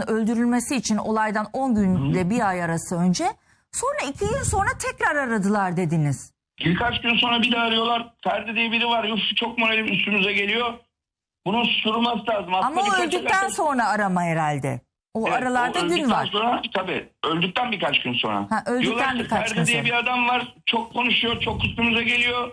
Hanım'ın öldürülmesi için olaydan 10 günle bir ay arası önce sonra iki gün sonra tekrar aradılar dediniz. Birkaç gün sonra bir daha arıyorlar. Ferdi diye biri var. Uf, çok moralim üstünüze geliyor. Bunun susturulması lazım. Aslında Ama o öldükten alakası- sonra arama herhalde. O Evet, aralarda o gün var. Sonra, tabii öldükten birkaç gün sonra. Ha, öldükten Diyorlar birkaç Ferdi gün diye sonra. bir adam var. Çok konuşuyor. Çok üstümüze geliyor.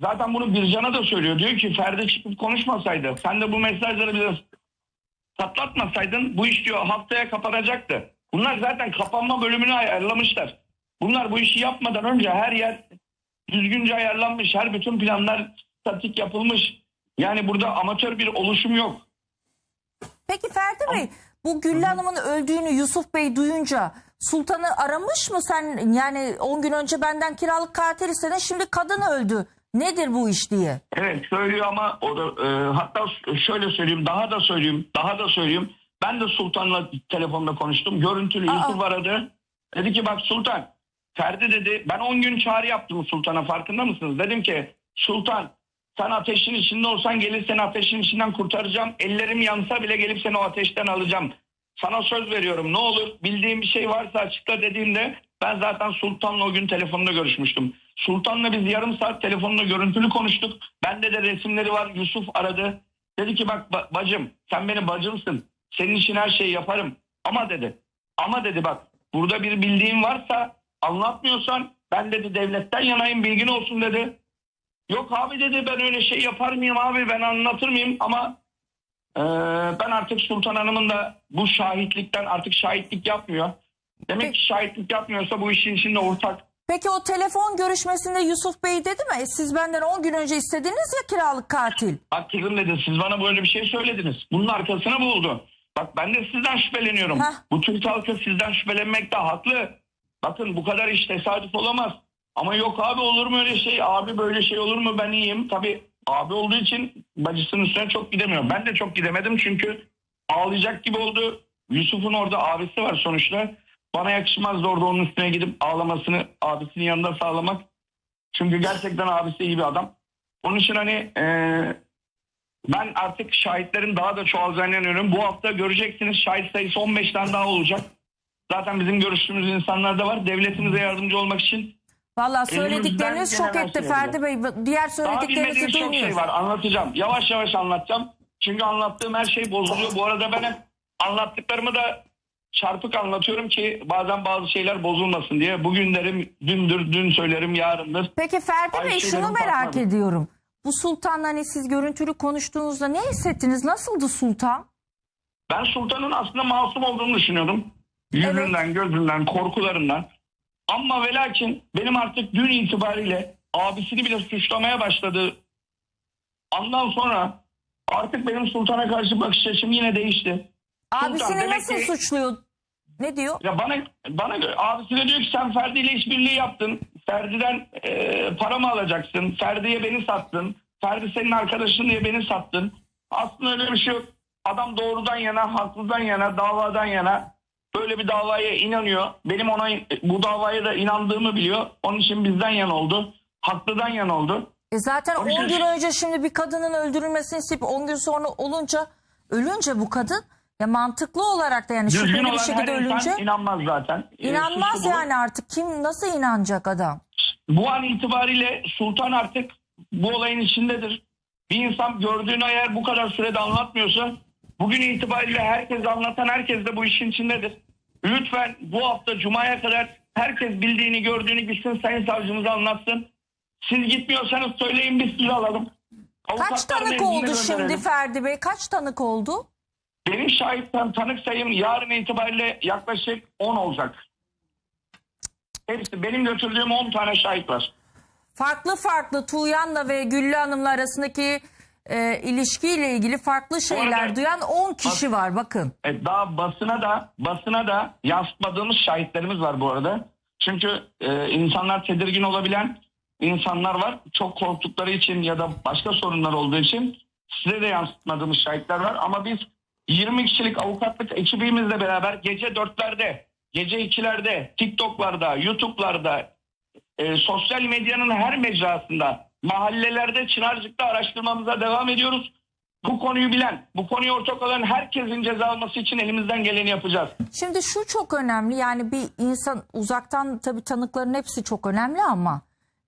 Zaten bunu Bircan'a da söylüyor. Diyor ki Ferdi çıkıp konuşmasaydı. Sen de bu mesajları bize patlatmasaydın bu iş diyor haftaya kapanacaktı. Bunlar zaten kapanma bölümünü ayarlamışlar. Bunlar bu işi yapmadan önce her yer düzgünce ayarlanmış. Her bütün planlar statik yapılmış. Yani burada amatör bir oluşum yok. Peki Ferdi Bey bu Güllü Hanım'ın öldüğünü Yusuf Bey duyunca Sultan'ı aramış mı sen yani 10 gün önce benden kiralık katil istedin şimdi kadın öldü. Nedir bu iş diye. Evet söylüyor ama o da e, hatta şöyle söyleyeyim daha da söyleyeyim daha da söyleyeyim. Ben de Sultan'la telefonda konuştum. Görüntülü Aa. Yusuf aradı. Dedi ki bak Sultan Ferdi dedi ben 10 gün çağrı yaptım Sultan'a farkında mısınız? Dedim ki Sultan sen ateşin içinde olsan gelir seni ateşin içinden kurtaracağım. Ellerim yansa bile gelip seni o ateşten alacağım. Sana söz veriyorum ne olur bildiğim bir şey varsa açıkla dediğimde ben zaten Sultan'la o gün telefonda görüşmüştüm. Sultan'la biz yarım saat telefonla görüntülü konuştuk. Bende de resimleri var. Yusuf aradı. Dedi ki bak ba- bacım sen benim bacımsın. Senin için her şeyi yaparım. Ama dedi. Ama dedi bak burada bir bildiğin varsa anlatmıyorsan ben dedi devletten yanayım bilgin olsun dedi. Yok abi dedi ben öyle şey yapar mıyım abi ben anlatır mıyım ama eee, ben artık Sultan Hanım'ın da bu şahitlikten artık şahitlik yapmıyor. Demek ki şahitlik yapmıyorsa bu işin içinde ortak. Peki o telefon görüşmesinde Yusuf Bey dedi mi? Siz benden 10 gün önce istediniz ya kiralık katil. Bak kızım dedi siz bana böyle bir şey söylediniz. Bunun arkasına buldu. Bak ben de sizden şüpheleniyorum. Heh. Bu Türk halkı sizden şüphelenmekte haklı. Bakın bu kadar iş tesadüf olamaz. Ama yok abi olur mu öyle şey? Abi böyle şey olur mu? Ben iyiyim. Tabii abi olduğu için bacısının üstüne çok gidemiyor. Ben de çok gidemedim çünkü ağlayacak gibi oldu. Yusuf'un orada abisi var sonuçta. Bana yakışmazdı orada onun üstüne gidip ağlamasını abisinin yanında sağlamak. Çünkü gerçekten abisi iyi bir adam. Onun için hani eee ben artık şahitlerin daha da çoğalacağına inanıyorum. Bu hafta göreceksiniz şahit sayısı 15 tane daha olacak. Zaten bizim görüştüğümüz insanlar da var. Devletimize yardımcı olmak için. Valla söyledikleriniz gelen etti şey Ferdi Bey. Diğer söylediklerinizi bilmediğim çok duymuyoruz. şey var. Anlatacağım. Yavaş yavaş anlatacağım. Çünkü anlattığım her şey bozuluyor. Bu arada ben hep anlattıklarımı da çarpık anlatıyorum ki bazen bazı şeyler bozulmasın diye. Bugün derim dündür, dün söylerim yarındır. Peki Ferdi Aynı Bey şunu merak farklı. ediyorum. Bu Sultan'la hani siz görüntülü konuştuğunuzda ne hissettiniz? Nasıldı Sultan? Ben Sultan'ın aslında masum olduğunu düşünüyordum. Yüzünden, gözünden, korkularından. Ama ve lakin benim artık dün itibariyle abisini bile suçlamaya başladı. Ondan sonra artık benim Sultan'a karşı bakış açım yine değişti. Sultan Abisini demek nasıl ki- suçluyor? Ne diyor? Ya bana bana göre abisi de diyor ki sen Ferdi ile işbirliği yaptın. Ferdi'den e, para mı alacaksın? Ferdi'ye beni sattın. Ferdi senin arkadaşın diye beni sattın. Aslında öyle bir şey yok. Adam doğrudan yana, haklıdan yana, davadan yana böyle bir davaya inanıyor. Benim ona bu davaya da inandığımı biliyor. Onun için bizden yana oldu. Haklıdan yana oldu. E zaten Tabii 10 ki- gün önce şimdi bir kadının öldürülmesini isteyip 10 gün sonra olunca ölünce bu kadın ya mantıklı olarak da yani Düzgün şüpheli bir olan şekilde ölünce insan inanmaz zaten. E, inanmaz suçlu bu. yani artık kim nasıl inanacak adam? bu an itibariyle Sultan artık bu olayın içindedir. Bir insan gördüğünü eğer bu kadar sürede anlatmıyorsa bugün itibariyle herkes anlatan herkes de bu işin içindedir. Lütfen bu hafta Cuma'ya kadar herkes bildiğini gördüğünü gitsin Sayın Savcımıza anlatsın. Siz gitmiyorsanız söyleyin biz sizi alalım. Kaç Avukatlar tanık oldu şimdi gönderelim. Ferdi Bey? Kaç tanık oldu? Benim şahitten tanık sayım yarın itibariyle yaklaşık 10 olacak. Hepsi benim götürdüğüm 10 tane şahit var. Farklı farklı Tuğyan'la ve Güllü Hanım'la arasındaki e, ilişkiyle ilgili farklı şeyler arada- duyan 10 kişi var bakın. E, daha basına da basına da yansıtmadığımız şahitlerimiz var bu arada. Çünkü e, insanlar tedirgin olabilen insanlar var. Çok korktukları için ya da başka sorunlar olduğu için size de yansıtmadığımız şahitler var. Ama biz 20 kişilik avukatlık ekibimizle beraber gece 4'lerde, gece 2'lerde, TikTok'larda, YouTube'larda, e, sosyal medyanın her mecrasında, mahallelerde, Çınarcık'ta araştırmamıza devam ediyoruz. bu konuyu bilen, bu konuyu ortak olan herkesin ceza alması için elimizden geleni yapacağız. Şimdi şu çok önemli yani bir insan uzaktan tabii tanıkların hepsi çok önemli ama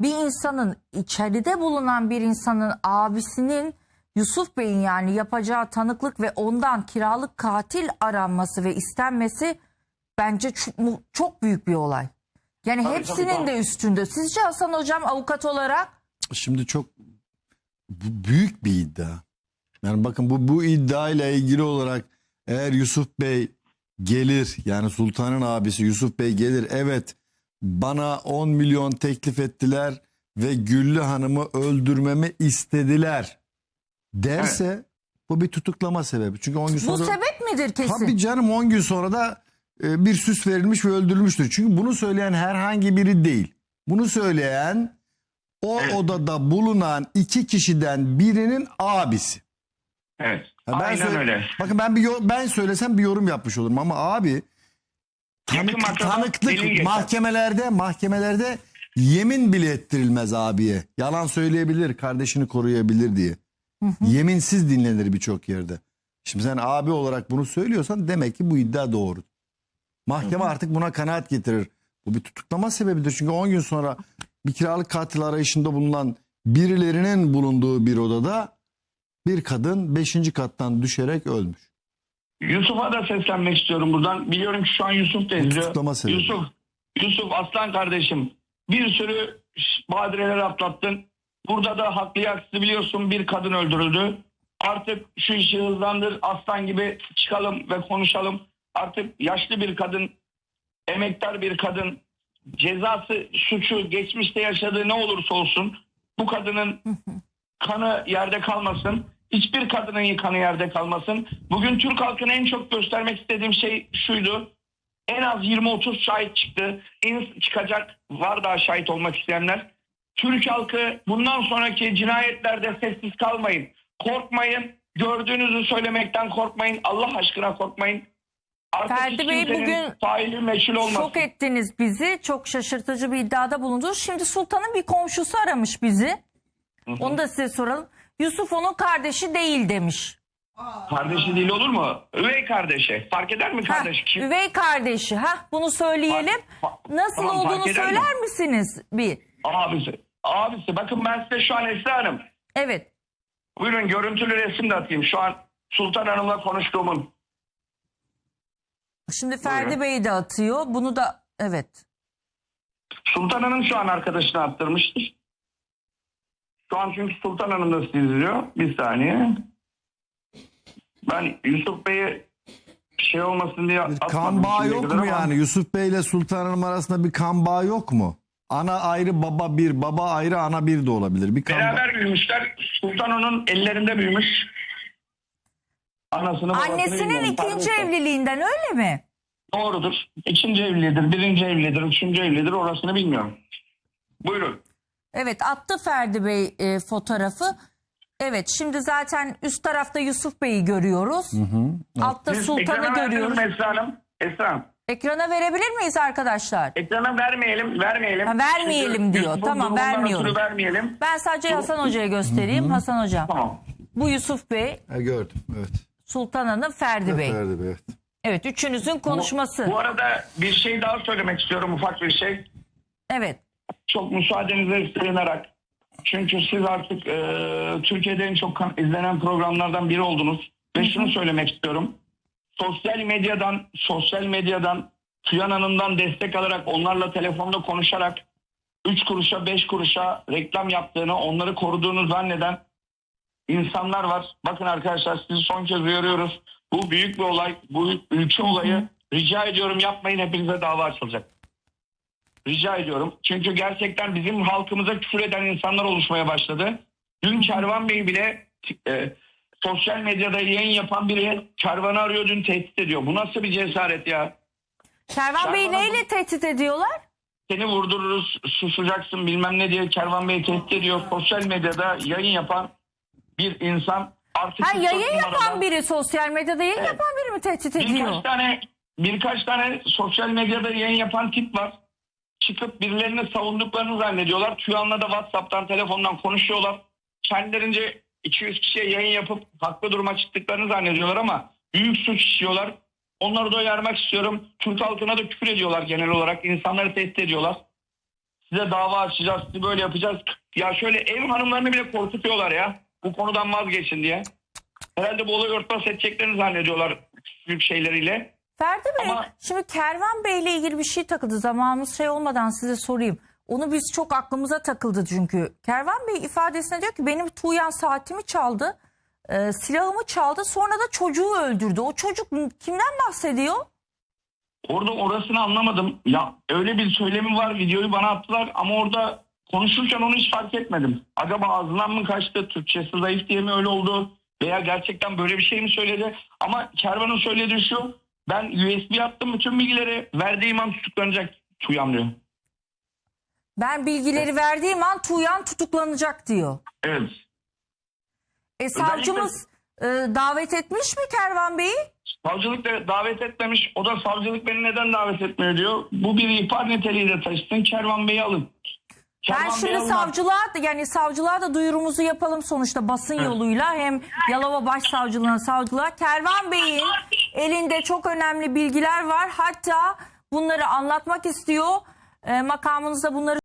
bir insanın içeride bulunan bir insanın abisinin Yusuf Bey'in yani yapacağı tanıklık ve ondan kiralık katil aranması ve istenmesi bence çok, çok büyük bir olay. Yani Tabii, hepsinin tabii, tabii. de üstünde. Sizce Hasan Hocam avukat olarak Şimdi çok büyük bir iddia. Yani bakın bu bu iddia ile ilgili olarak eğer Yusuf Bey gelir yani Sultan'ın abisi Yusuf Bey gelir evet bana 10 milyon teklif ettiler ve Güllü Hanım'ı öldürmemi istediler derse bu bir tutuklama sebebi. Çünkü 10 gün bu sonra sebep midir kesin? Tabii canım 10 gün sonra da e, bir süs verilmiş ve öldürülmüştür. Çünkü bunu söyleyen herhangi biri değil. Bunu söyleyen o Evet. odada bulunan iki kişiden birinin abisi. Evet. Ha, ben Aynen öyle. Bakın ben bir ben söylesem bir yorum yapmış olurum ama abi tanık, tanıklık mahkemelerde mahkemelerde yemin bile ettirilmez abiye. Yalan söyleyebilir, kardeşini koruyabilir diye. Yeminsiz dinlenir birçok yerde. Şimdi sen abi olarak bunu söylüyorsan demek ki bu iddia doğru. Mahkeme artık buna kanaat getirir. Bu bir tutuklama sebebidir. Çünkü 10 gün sonra bir kiralık katil arayışında bulunan birilerinin bulunduğu bir odada bir kadın 5. kattan düşerek ölmüş. Yusuf'a da seslenmek istiyorum buradan. Biliyorum ki şu an Yusuf da izliyor. Yusuf, Yusuf aslan kardeşim. Bir sürü badireler atlattın. Burada da haklı haksız biliyorsun bir kadın öldürüldü. Artık şu işi hızlandır aslan gibi çıkalım ve konuşalım. Artık yaşlı bir kadın, emektar bir kadın cezası, suçu, geçmişte yaşadığı ne olursa olsun bu kadının kanı yerde kalmasın. Hiçbir kadının kanı yerde kalmasın. Bugün Türk halkına en çok göstermek istediğim şey şuydu. En az 20-30 şahit çıktı. En çıkacak var daha şahit olmak isteyenler. Türk halkı bundan sonraki cinayetlerde sessiz kalmayın. Korkmayın. Gördüğünüzü söylemekten korkmayın. Allah aşkına korkmayın. Artık Ferdi Bey bugün faili meşhur olmasın. Şok ettiniz bizi. Çok şaşırtıcı bir iddiada bulundunuz. Şimdi Sultan'ın bir komşusu aramış bizi. Onu da size soralım. Yusuf onun kardeşi değil demiş. Kardeşi değil olur mu? Üvey kardeşi. Fark eder mi kardeş? Kim? üvey kardeşi. Ha bunu söyleyelim. Fa- Nasıl tamam, olduğunu fark eder mi? söyler misiniz bir? Abisi. Abisi. Bakın ben size şu an Esra Hanım. Evet. Buyurun görüntülü resim de atayım. Şu an Sultan Hanım'la konuştuğumun. Şimdi Ferdi Buyurun. Bey de atıyor. Bunu da evet. Sultan Hanım şu an arkadaşına attırmıştır. Şu an çünkü Sultan Hanım da sizi izliyor. Bir saniye. Ben Yusuf Bey'e şey olmasın diye atmadım kan bağı şimdiye yok kadar mu ama yani? Yusuf Bey ile Sultan Hanım arasında bir kan bağı yok mu? Ana ayrı baba bir, baba ayrı ana bir de olabilir. Bir kan. Beraber büyümüşler. Sultan onun ellerinde büyümüş. Anasını babasını Annesinin bilmiyorum. ikinci Pardon. evliliğinden öyle mi? Doğrudur. İkinci evlidir, birinci evlidir, üçüncü evlidir orasını bilmiyorum. Buyurun. Evet attı Ferdi Bey e, fotoğrafı. Evet şimdi zaten üst tarafta Yusuf Bey'i görüyoruz. Altta Siz Sultan'ı ekrana görüyoruz. mi Esra Hanım? Esra Hanım. Ekrana verebilir miyiz arkadaşlar? Ekrana vermeyelim, vermeyelim. Ha, vermeyelim Çünkü diyor. Yusuf'un Tamam, durumundan vermiyorum. ötürü vermeyelim. Ben sadece Hasan Hoca'ya göstereyim. Hasan Hocam. Tamam. Bu Yusuf Bey, Ha, gördüm. Evet. Sultan Hanım, Ferdi Bey. Ferdi Bey, evet. Evet üçünüzün konuşması. Bu arada bir şey daha söylemek istiyorum ufak bir şey. Evet. Çok müsaadenize sığınarak. Çünkü siz artık e, Türkiye'de en çok kan- izlenen programlardan biri oldunuz. Ve şunu söylemek istiyorum. Sosyal medyadan, sosyal medyadan Tüyan Hanım'dan destek alarak onlarla telefonda konuşarak 3 kuruşa 5 kuruşa reklam yaptığını onları koruduğunu zanneden insanlar var. Bakın arkadaşlar sizi son kez uyarıyoruz. Bu büyük bir olay. Bu ülke olayı. Rica ediyorum yapmayın hepinize dava açılacak. Rica ediyorum. Çünkü gerçekten bizim halkımıza küfür eden insanlar oluşmaya başladı. Dün Kervan Bey bile e, sosyal medyada yayın yapan biri Kervan'ı arıyor dün tehdit ediyor. Bu nasıl bir cesaret ya? Kervan Bey Kervan neyle tehdit ediyorlar? Seni vurdururuz, susacaksın bilmem ne diye Kervan Bey tehdit ediyor. Sosyal medyada yayın yapan bir insan artık Ha yayın yapan numaradan- biri sosyal medyada yayın Evet. yapan biri mi tehdit ediyor? Birkaç tane birkaç tane sosyal medyada yayın yapan tip var. Çıkıp birilerini savunduklarını zannediyorlar. Tüyan'la da WhatsApp'tan, telefondan konuşuyorlar. Kendilerince 200 kişiye yayın yapıp haklı duruma çıktıklarını zannediyorlar ama büyük suç işliyorlar. Onları da uyarmak istiyorum. Türk halkına da küfür ediyorlar genel olarak. İnsanları tehdit ediyorlar. Size dava açacağız, sizi böyle yapacağız. Ya şöyle ev hanımlarını bile korkutuyorlar ya. Bu konudan vazgeçin diye. Herhalde bu olayı örtbas edeceklerini zannediyorlar büyük şeyleriyle. Ferdi Bey Ama- şimdi Kervan Bey ile ilgili bir şey takıldı. Zamanımız şey olmadan size sorayım. Onu biz çok aklımıza takıldı çünkü. Kervan Bey ifadesine diyor ki benim Tuğyan saatimi çaldı. e, silahımı çaldı sonra da çocuğu öldürdü. O çocuk kimden bahsediyor? Orada orasını anlamadım. Ya öyle bir söylemi var videoyu bana attılar ama orada konuşurken onu hiç fark etmedim. Acaba ağzından mı kaçtı, Türkçesi zayıf diye mi öyle oldu veya gerçekten böyle bir şey mi söyledi? Ama Kervan'ın söylediği şu ben USB attım bütün bilgileri verdiğim an tutuklanacak Tuyan diyor. Ben bilgileri verdiğim an Tuğyan tutuklanacak diyor. Evet. E savcımız e, davet etmiş mi Kervan Bey'i? Savcılık da davet etmemiş. O da savcılık beni neden davet etmiyor diyor. Bu bir ihbar niteliği de taşısın. Kervan Bey'i alın. Ben Kervan Bey'i şimdi alın. savcılığa da- yani savcılığa da duyurumuzu yapalım sonuçta basın yoluyla hem Yalova Başsavcılığına savcılığa Kervan Bey'in elinde çok önemli bilgiler var hatta bunları anlatmak istiyor. E, makamınızda bunları